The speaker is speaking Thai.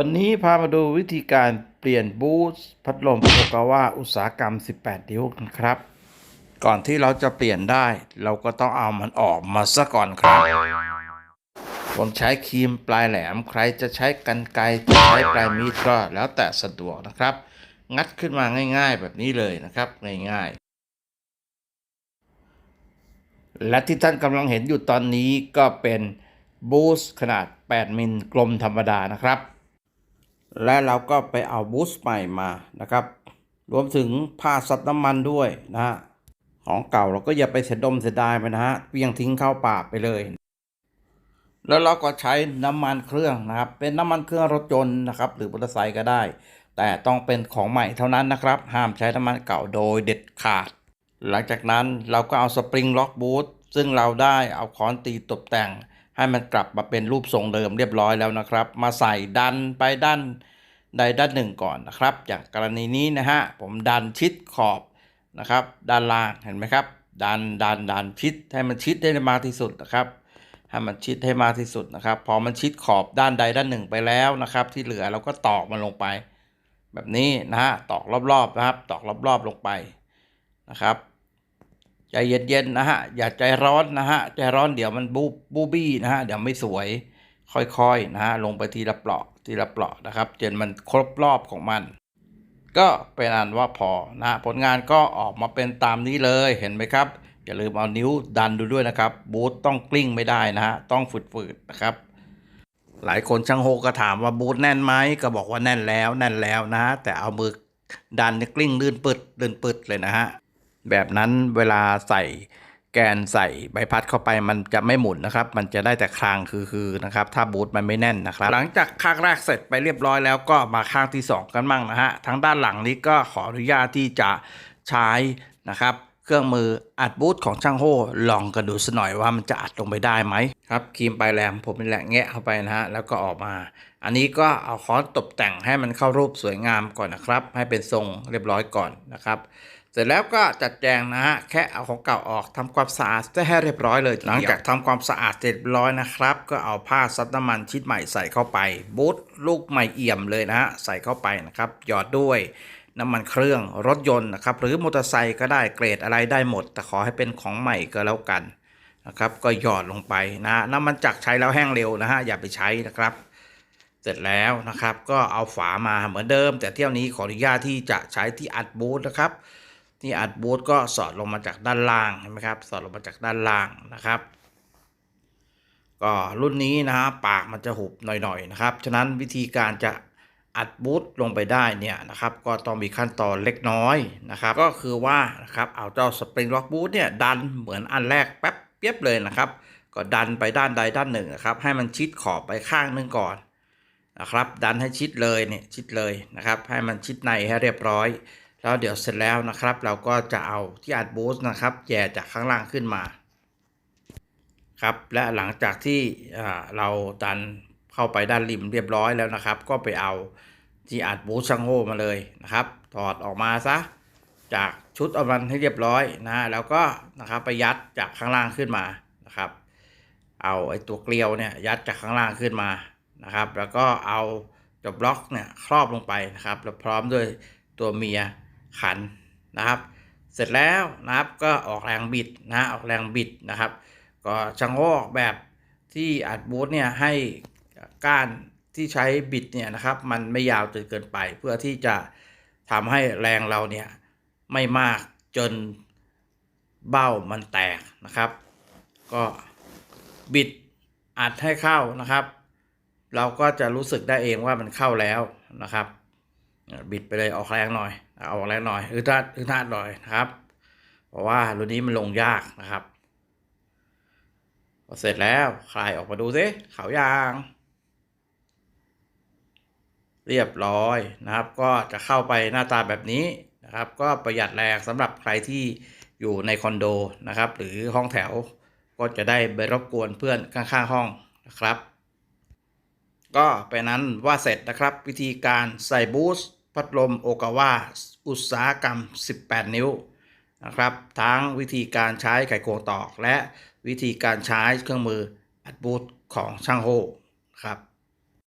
วันนี้พามาดูวิธีการเปลี่ยนบูสพัดลมโอกาวาอุตสาหกรรม 18 นิ้วกันครับ ก่อนที่เราจะเปลี่ยนได้ เราก็ต้องเอามันออกมาซะก่อนครับ ผมใช้ครีมปลายแหลมใครจะใช้กันไกรจะใช้ปลายมีดก็แล้วแต่สะดวกนะครับ งัดขึ้นมาง่าย ๆ แบบนี้เลยนะครับง่ายๆ และที่ท่านกำลังเห็นอยู่ตอนนี้ก็เป็นบูสขนาด 8 มิลกลมธรรมดานะครับ และเราก็ไปเอาบูสต์ใหม่มานะครับ รวมถึงผ้าซับน้ำมันด้วยนะฮะของเก่าเราก็อย่าไปเสียดมเสียดายมันนะฮะเพียงทิ้งเข้าป่าไปเลย แล้วเราก็ใช้น้ำมันเครื่องนะครับ เป็นน้ำมันเครื่องรถยนต์นะครับ หรือมอเตอร์ไซค์ก็ได้ แต่ต้องเป็นของใหม่เท่านั้นนะครับ ห้ามใช้น้ำมันเก่าโดยเด็ดขาด หลังจากนั้นเราก็เอาสปริงล็อกบูทซึ่งเราได้เอาค้อนตีตกแต่ง ให้มันกลับมาเป็นรูปทรงเดิมเรียบร้อยแล้วนะครับ มาใส่ดันไปด้านใดด้านหนึ่งก่อนนะครับ อย่างกรณีนี้นะฮะผมดันชิดขอบนะครับ ด้านล่างเห็นไหมครับ ดันดันดันชิดให้มันชิดได้มากที่สุดนะครับให้มันชิดให้มากที่สุดนะครับ พอมันชิดขอบด้านใดด้านหนึ่งไปแล้วนะครับ ที่เหลือเราก็ตอกมันลงไป แบบนี้นะฮะตอกรอบๆนะครับ ตอกรอบๆลงไปนะครับ ใจเย็นๆนะฮะ อย่าใจร้อนนะฮะ ใจร้อนเดี๋ยวมันบูบูบี้นะฮะ เดี๋ยวไม่สวย ค่อยๆนะฮะ ลงไปทีละเปลาะทีละเปลาะนะครับจนมันครบรอบของมัน ก็เป็นอันว่าพอนะฮะผลงานก็ออกมาเป็นตามนี้เลยเห็นไหมครับ อย่าลืมเอานิ้วดันดูด้วยนะครับ บูทต้องกลิ้งไม่ได้นะฮะ ต้องฝืดๆนะครับหลายคนช่างโฮก็ถามว่าบูทแน่นไหมก็บอกว่าแน่นแล้วแน่นแล้วนะฮะแต่เอามือดันเนี่ยกลิ้งลื่นปึดลื่นปึดเลยนะฮะ แบบนั้นเวลาใส่แกนใส่ใบพัดเข้าไปมันจะไม่หมุนนะครับ มันจะได้แต่คลางคือๆนะครับ ถ้าบูทมันไม่แน่นนะครับ หลังจากข้างแรกเสร็จไปเรียบร้อยแล้วก็มาข้างที่ 2 กันบ้างนะฮะทางด้านหลังนี้ก็ขออนุญาตที่จะใช้นะครับเครื่องมืออัดบูทของช่างโฮลองกันดูสักหน่อยว่ามันจะอัดลงไปได้ไหมครับครีมปลายแหลมผมนี่แหละแงะเข้าไปนะฮะแล้วก็ออกมา อันนี้ก็เอาค้อนตกแต่งให้มันเข้ารูปสวยงามก่อนนะครับ ให้เป็นทรงเรียบร้อยก่อนนะครับเสร็จแล้วก็จัดแจงนะฮะแค่เอาของเก่าออกทำความสะอาดจะให้เรียบร้อยเลย หลังจากทำความสะอาดเสร็จเรียบร้อยนะครับ ก็เอาผ้าซับน้ำมันชิ้นใหม่ใส่เข้าไปบูทลูกใหม่เอี่ยมเลยนะฮะใส่เข้าไปนะครับหยอดด้วยน้ำมันเครื่องรถยนต์นะครับหรือมอเตอร์ไซค์ก็ได้เกรดอะไรได้หมด แต่ขอให้เป็นของใหม่ก็แล้วกันนะครับก็หยอดลงไปนะฮะน้ำมันจักรใช้แล้วแห้งเร็วนะฮะอย่าไปใช้นะครับเสร็จแล้วนะครับก็เอาฝามาเหมือนเดิม แต่เที่ยวนี้ขออนุญาตที่จะใช้ที่อัดบูทนะครับ ที่อัดบูทก็สอดลงมาจากด้านล่างเห็นไหมครับสอดลงมาจากด้านล่างนะครับ ก็รุ่นนี้นะฮะปากมันจะหุบหน่อยๆนะครับฉะนั้นวิธีการจะอัดบูทลงไปได้เนี่ยนะครับก็ต้องมีขั้นตอนเล็กน้อยนะครับ ก็คือว่านะครับเอาเจ้าสปริงล็อกบูทเนี่ยดันเหมือนอันแรกแป๊บเปียบเลยนะครับ ก็ดันไปด้านใดด้านหนึ่งนะครับ ให้มันชิดขอบไปข้างนึงก่อนนะครับ ดันให้ชิดเลยเนี่ยชิดเลยนะครับ ให้มันชิดในให้เรียบร้อย แล้วเดี๋ยวเสร็จแล้วนะครับ เราก็จะเอาที่อัดบูสต์นะครับแย่จากข้างล่างขึ้นมาครับและหลังจากที่เราดันเข้าไปด้านริมเรียบร้อยแล้วนะครับ ก็ไปเอาที่อัดบูสต์ช่างโฮมาเลยนะครับถอดออกมาซะจากชุดเอามันให้เรียบร้อยนะแล้วก็นะครับไปยัดจากข้างล่างขึ้นมานะครับ เอาไอ้ตัวเกลียวเนี่ยยัดจากข้างล่างขึ้นมานะครับ แล้วก็เอาตัวบล็อกเนี่ยครอบลงไปนะครับ แล้วพร้อมด้วยตัวเมีย ขันนะครับ เสร็จแล้วนะครับก็ออกแรงบิดนะออกแรงบิดนะครับ ก็ช่างโฮออกแบบที่อัดบูทเนี่ยให้ก้านที่ใช้บิดเนี่ยนะครับ มันไม่ยาวจนเกินไป เพื่อที่จะทำให้แรงเราเนี่ยไม่มากจนเบ้ามันแตกนะครับ ก็บิดอัดให้เข้านะครับ เราก็จะรู้สึกได้เองว่ามันเข้าแล้วนะครับ บิดไปเลยออกแรงหน่อย เอาออกแรงหน่อยอึดอัดอึดอัดหน่อยนะครับ เพราะว่ารุ่นนี้มันลงยากนะครับพอเสร็จแล้วคลายออกมาดูซิขาวยาง เรียบร้อยนะครับ ก็จะเข้าไปหน้าตาแบบนี้นะครับ ก็ประหยัดแรงสำหรับใครที่อยู่ในคอนโดนะครับ หรือห้องแถวก็จะได้ไปรบกวนเพื่อนข้าง ๆ ห้องนะครับ ก็ไปนั้นว่าเสร็จนะครับวิธีการใส่บูสต์ พัดลมโอกาวาอุตสาหกรรม 18 นิ้วนะครับ ทั้งวิธีการใช้ไขควงตอก และวิธีการใช้เครื่องมืออัดบูสต์ของช่างโฮครับ